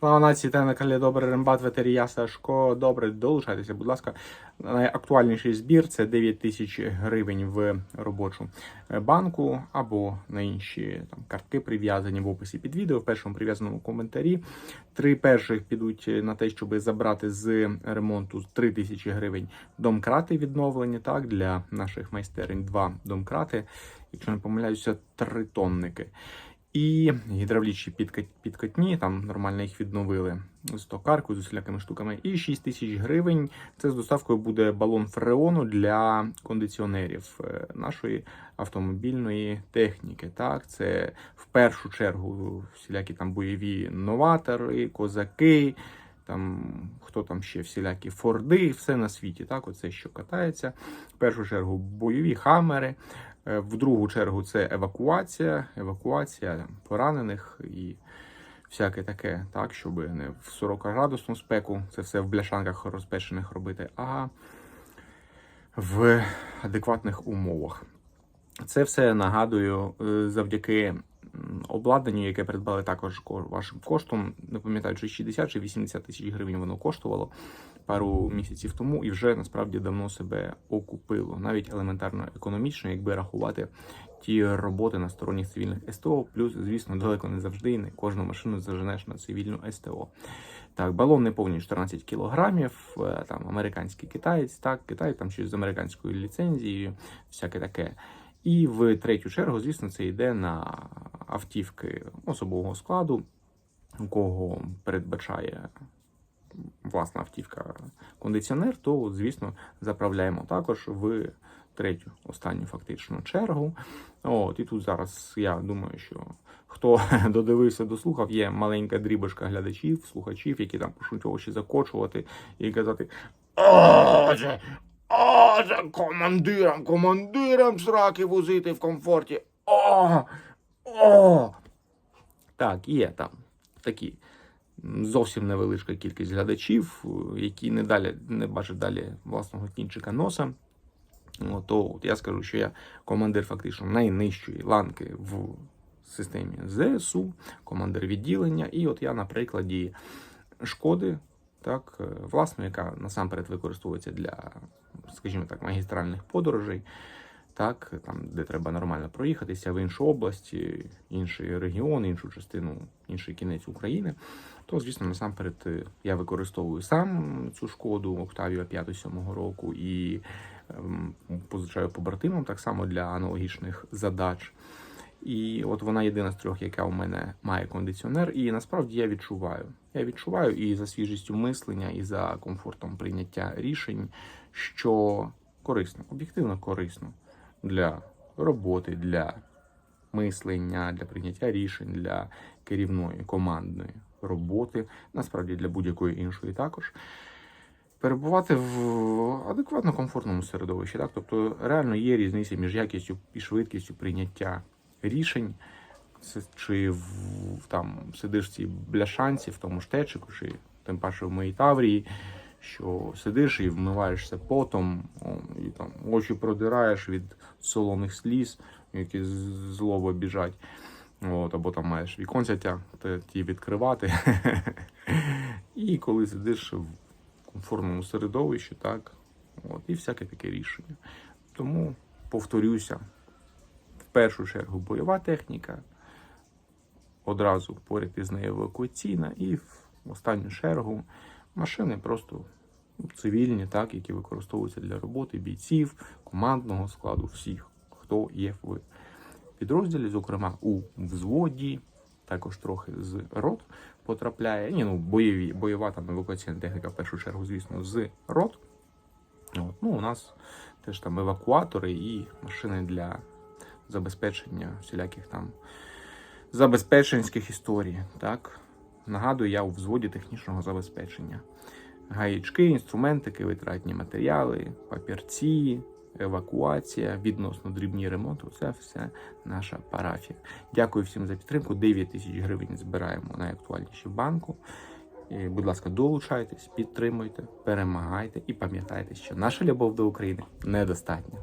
Слава нації та на каналі Добре Рембат, ветерія Сашко. Добре, долучайтеся, будь ласка. Найактуальніший збір це 9 тисяч гривень в робочу банку або на інші там картки прив'язані в описі під відео, в першому прив'язаному коментарі. Три перших підуть на те, щоб забрати з ремонту 3 тисячі гривень домкрати відновлені. Так для наших майстерень два домкрати, якщо не помиляюся, три тонники. І гідравлічні підка- підкатні, там нормально їх відновили з токаркою, з усілякими штуками. І 6 тисяч гривень. Це з доставкою буде балон фреону для кондиціонерів е, нашої автомобільної техніки. Так, це в першу чергу всілякі там бойові новатори, козаки. Там хто там ще всілякі форди, все на світі, так, оце що катається. В першу чергу бойові хамери, В другу чергу це евакуація, евакуація поранених і всяке таке, так, щоб не в 40 градусну спеку, це все в бляшанках розпечених робити, а в адекватних умовах. Це все нагадую е, завдяки обладнанню, яке придбали також вашим коштом. Не пам'ятаю, чи 60 чи 80 тисяч гривень воно коштувало пару місяців тому, і вже насправді давно себе окупило, навіть елементарно економічно, якби рахувати ті роботи на сторонніх цивільних СТО. Плюс, звісно, далеко не завжди і не кожну машину заженеш на цивільну СТО. Так, балон не повні 14 кілограмів, е, там американський китаєць, так, Китай там щось з американською ліцензією, всяке таке. І в третю чергу, звісно, це йде на автівки особового складу, у кого передбачає власна автівка кондиціонер, то, звісно, заправляємо також в третю, останню фактично чергу. От, і тут зараз я думаю, що хто додивився, дослухав, є маленька дрібочка глядачів, слухачів, які там почнуть очі закочувати і казати. Отже, отже, командирам, командирам сраки возити в комфорті. О! О! Так, є там такі зовсім невеличка кількість глядачів, які не далі не бачать далі власного кінчика носа. То от я скажу, що я командир фактично найнижчої ланки в системі ЗСУ, командир відділення. І от я на прикладі шкоди, так, е, власне, яка насамперед використовується для, скажімо так, магістральних подорожей. Так, там, де треба нормально проїхатися в іншу область, інший регіон, іншу частину, інший кінець України, то, звісно, насамперед е, я використовую сам цю шкоду Octavia 5-7 року і ем, позичаю побратимам так само для аналогічних задач. І от вона єдина з трьох, яка у мене має кондиціонер. І насправді я відчуваю. Я відчуваю і за свіжістю мислення, і за комфортом прийняття рішень, що корисно, об'єктивно корисно для роботи, для мислення, для прийняття рішень, для керівної командної роботи, насправді для будь-якої іншої також. Перебувати в адекватно комфортному середовищі, так? Тобто реально є різниця між якістю і швидкістю прийняття рішень, чи в, там сидиш в цій бляшанці, в тому ж течику, чи тим паче в моїй таврії, що сидиш і вмиваєшся потом, і там очі продираєш від солоних сліз, які злоба біжать. От, або там маєш віконця тя, ті відкривати. І коли сидиш в комфортному середовищі, так, от, і всяке таке рішення. Тому повторюся, в першу чергу бойова техніка, одразу поряд із нею евакуаційна, і в останню чергу машини просто цивільні, так, які використовуються для роботи бійців, командного складу, всіх, хто є в підрозділі, зокрема у взводі, також трохи з рот потрапляє. Ні, ну бойові, бойова там евакуаційна техніка, в першу чергу, звісно, з рот. От, ну, у нас теж там евакуатори і машини для забезпечення всіляких там забезпеченських історій. Так? Нагадую, я у взводі технічного забезпечення. Гаячки, інструментики, витратні матеріали, папірці, евакуація, відносно дрібні ремонти це все наша парафія. Дякую всім за підтримку. 9 тисяч гривень збираємо найактуальніші в банку. І, будь ласка, долучайтесь, підтримуйте, перемагайте і пам'ятайте, що наша любов до України недостатня.